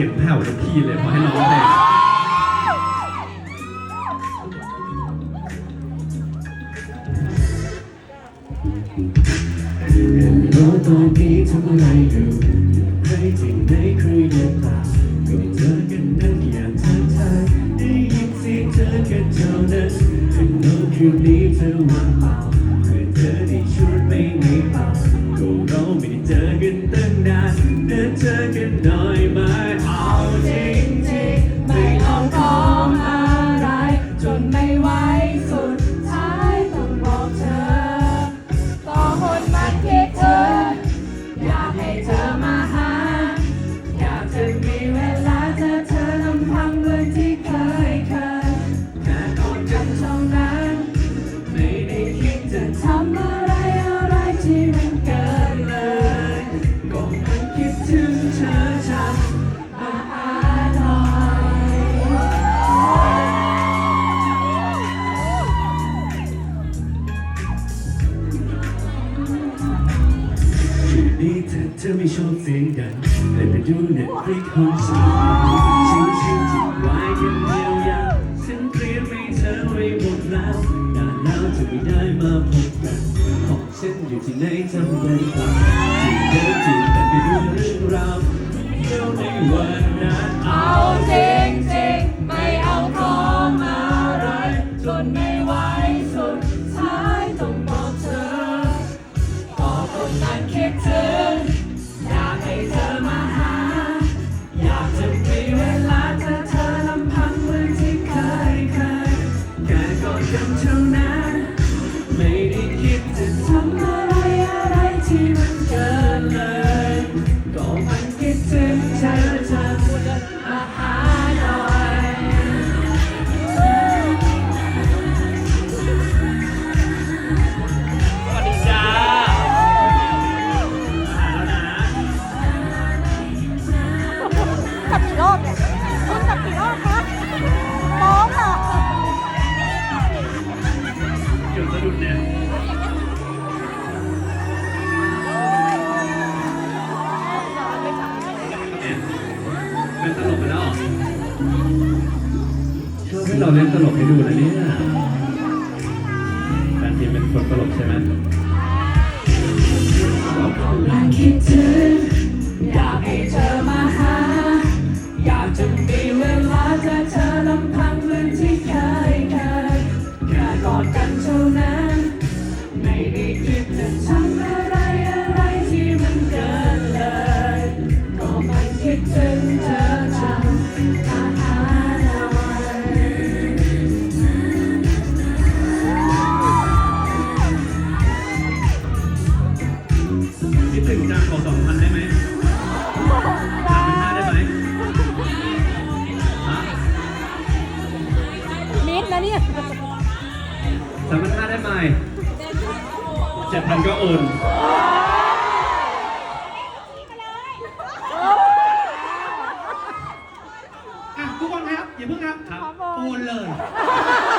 สียงแผ่วทุกทีเลยพอให้ร้องเพลงรู้ตอนนี้ทำอะไรอยู่ใครที่ไหนใครเดินผ่าก็เจอกันนั่งอย่างทักทายได้ยินเสียงเธอกันเท่านั้นถึงโน้คืนนี้เธอว่า ที่มันเกินเลยก็มันคิดถึงเธอจังมาหาหน่อยคืนนี้เธอเธอไม่ชอบเสียงดังเลยไปดูเน็ตฟลิกห้องฉันชิวชิวจิบไว้กันเดียวยาวฉันเตรียมให้เธอไว้หมดแล้วนานแล้วเธอไม่ได้มาพบกัน อยู่ที่ไหนจำได้เปล่าที่เดิมที่แต่ไปดูเรื่องราวเที่ยวในวันนั้นเอาจริงจริงไม่เอาของอะไรจนไม่ไหวสุดท้ายต้องบอกเธอก็คนนั้นคิดถึงอยากให้เธอมาหา อยากจะมีเวลาเจอเธอลำพังเหมือนที่เคยเคยแค่กอดกันเท่านั้นไม่ได้คิด ที่มันเกินเลย ก็มันคิดถึงเธอจังมาหาหน่อยสวัสดีจ้ามาแล้วนะขับกี่รอบเนี่ยคุณกลับกี่รอบคะร้องเหรอเกือบสะดุดเนี่ย เนี่ยเป็นตลกไปแล้วเหรอชอบให้เราเล่นตลกให้ดูนะเนี่ยแฟนทีมเป็นคนตลกใช่ไหม เจ็ดพันก็โอน